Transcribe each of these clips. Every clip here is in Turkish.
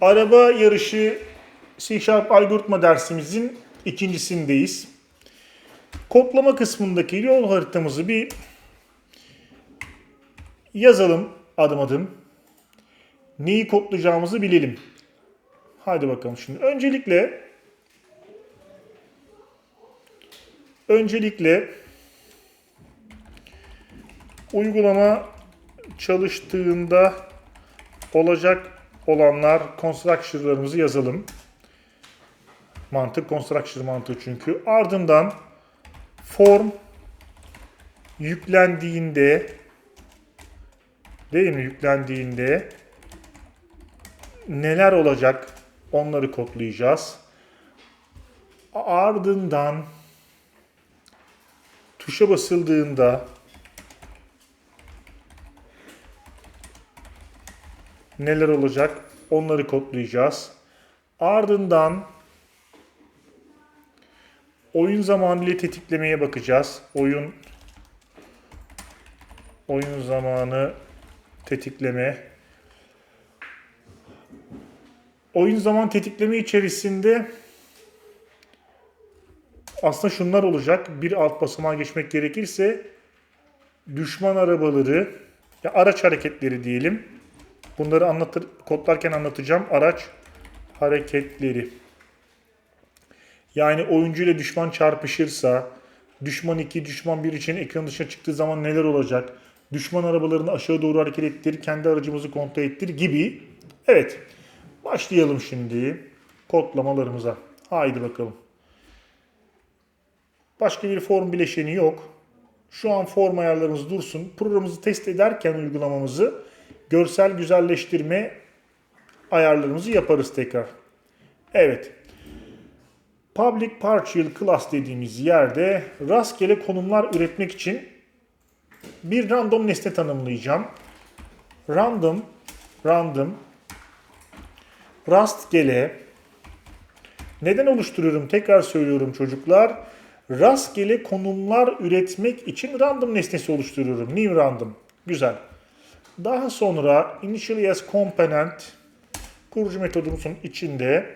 Araba yarışı C Sharp algoritma dersimizin ikincisindeyiz. Kodlama kısmındaki yol haritamızı bir yazalım adım adım. Neyi kodlayacağımızı bilelim. Haydi bakalım şimdi. Öncelikle öncelikle uygulama çalıştığında olacak olanlar construction'larımızı yazalım. Mantık construction mantığı çünkü. Ardından form yüklendiğinde değil mi yüklendiğinde neler olacak onları kodlayacağız. Ardından tuşa basıldığında neler olacak onları kodlayacağız. Ardından oyun zamanı ile tetiklemeye bakacağız. Oyun oyun zamanı tetikleme oyun zaman tetikleme içerisinde aslında şunlar olacak. Bir alt basamağa geçmek gerekirse düşman arabaları ya araç hareketleri diyelim. Bunları anlatır, kodlarken anlatacağım. Araç hareketleri. Yani oyuncu ile düşman çarpışırsa, düşman 2, düşman 1 için ekran dışına çıktığı zaman neler olacak? Düşman arabalarını aşağı doğru hareket ettir, kendi aracımızı kontrol ettir gibi. Evet, başlayalım şimdi kodlamalarımıza. Haydi bakalım. Başka bir form bileşeni yok. Şu an form ayarlarımız dursun. Programımızı test ederken uygulamamızı görsel güzelleştirme ayarlarımızı yaparız tekrar. Evet. Public Partial Class dediğimiz yerde rastgele konumlar üretmek için bir random nesne tanımlayacağım. Random, random, rastgele. Neden oluşturuyorum? Tekrar söylüyorum çocuklar. Rastgele konumlar üretmek için random nesnesi oluşturuyorum. New random. Güzel. Daha sonra initially as component kurucu metodumuzun içinde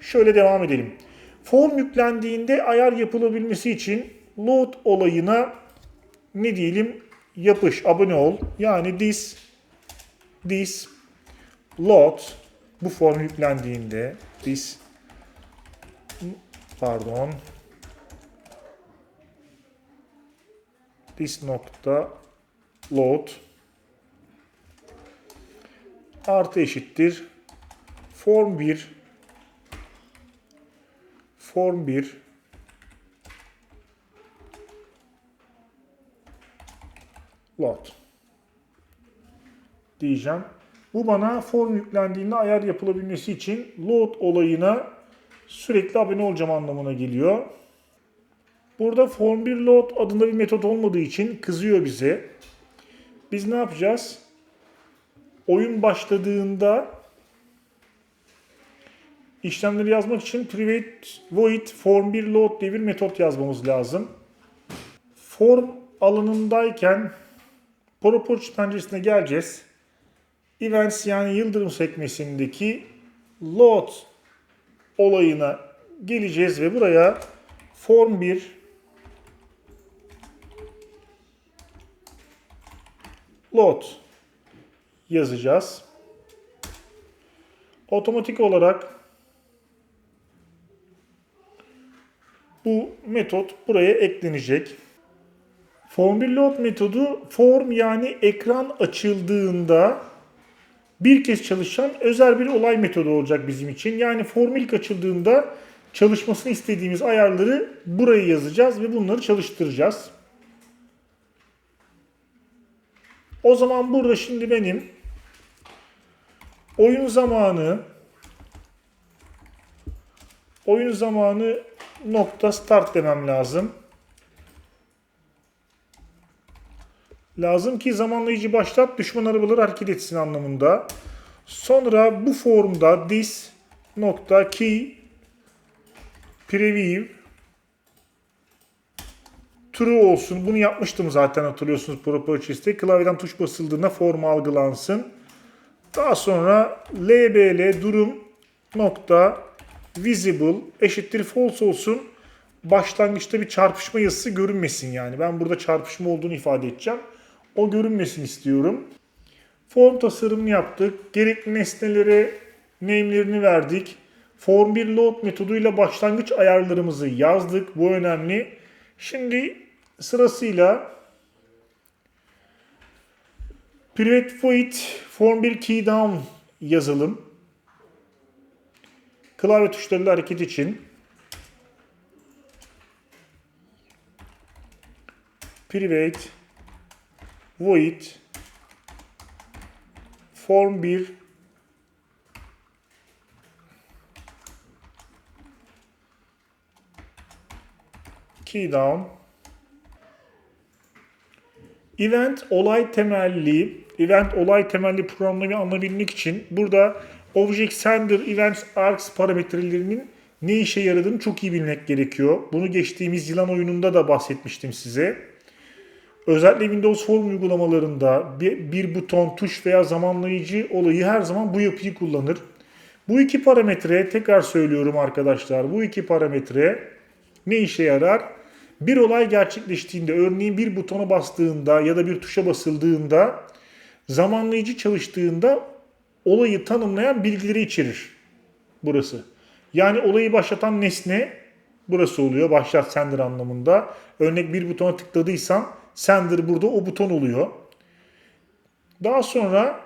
şöyle devam edelim. Form yüklendiğinde ayar yapılabilmesi için load olayına ne diyelim yapış, abone ol. Yani this this load bu form yüklendiğinde this pardon this nokta load artı eşittir form 1 form 1 load diyeceğim. Bu bana form yüklendiğinde ayar yapılabilmesi için load olayına sürekli abone olacağım anlamına geliyor. Burada form 1 load adında bir metot olmadığı için kızıyor bize. Biz ne yapacağız? Oyun başladığında işlemleri yazmak için private void form 1 load diye bir metot yazmamız lazım. Form alanındayken property penceresine geleceğiz. Events yani yıldırım sekmesindeki load olayına geleceğiz ve buraya form 1 load yazacağız. Otomatik olarak bu metot buraya eklenecek. Form 1 load metodu form yani ekran açıldığında bir kez çalışan özel bir olay metodu olacak bizim için. Yani form ilk açıldığında çalışmasını istediğimiz ayarları buraya yazacağız ve bunları çalıştıracağız. O zaman burada şimdi benim oyun zamanı oyun zamanı nokta start demem lazım. Lazım ki zamanlayıcı başlat düşman arabaları hareket etsin anlamında. Sonra bu formda this nokta key preview true olsun. Bunu yapmıştım zaten hatırlıyorsunuz Properties'te. Klavyeden tuş basıldığında form algılansın. Daha sonra lbl durum nokta visible eşittir false olsun. Başlangıçta bir çarpışma yazısı görünmesin yani. Ben burada çarpışma olduğunu ifade edeceğim. O görünmesin istiyorum. Form tasarımını yaptık. Gerekli nesnelere name'lerini verdik. Form 1 load metoduyla başlangıç ayarlarımızı yazdık. Bu önemli. Şimdi sırasıyla private void form 1 key down yazalım. Klavye tuşlarıyla hareket için private void form 1 key down event olay temelli event olay temelli programlamayı anlayabilmek için burada object sender events args parametrelerinin ne işe yaradığını çok iyi bilmek gerekiyor. Bunu geçtiğimiz yılan oyununda da bahsetmiştim size. Özellikle Windows Form uygulamalarında bir, bir buton, tuş veya zamanlayıcı olayı her zaman bu yapıyı kullanır. Bu iki parametre, tekrar söylüyorum arkadaşlar, bu iki parametre ne işe yarar? Bir olay gerçekleştiğinde, örneğin bir butona bastığında ya da bir tuşa basıldığında, zamanlayıcı çalıştığında olayı tanımlayan bilgileri içerir burası. Yani olayı başlatan nesne burası oluyor. Başlat sender anlamında. Örnek bir butona tıkladıysan sender burada o buton oluyor. Daha sonra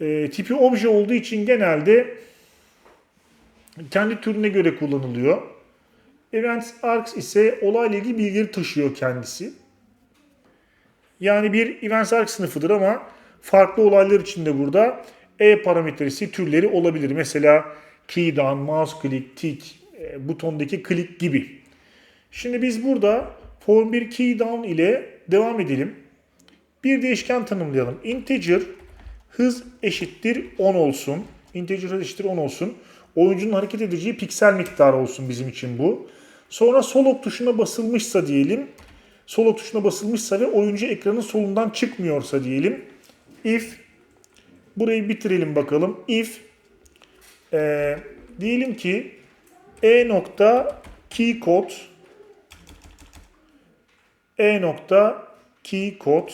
e, tipi obje olduğu için genelde kendi türüne göre kullanılıyor. Events args ise olayla ilgili bilgileri taşıyor kendisi. Yani bir events args sınıfıdır ama farklı olaylar için de burada e parametresi türleri olabilir. Mesela key down, mouse click, tick, e, butondaki click gibi. Şimdi biz burada form 1 key down ile devam edelim. Bir değişken tanımlayalım. Integer hız eşittir 10 olsun. Integer hız eşittir 10 olsun. Oyuncunun hareket edeceği piksel miktarı olsun bizim için bu. Sonra sol ok tuşuna basılmışsa diyelim. Sol ok tuşuna basılmışsa ve oyuncu ekranın solundan çıkmıyorsa diyelim. If burayı bitirelim bakalım. If e, diyelim ki e nokta key code e nokta key code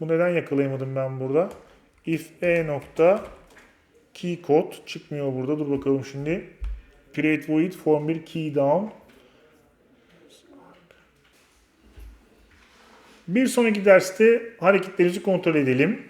Bu neden yakalayamadım ben burada? If e nokta key code çıkmıyor burada. Dur bakalım şimdi. Create void form 1 key down. Bir sonraki derste hareketlerimizi kontrol edelim.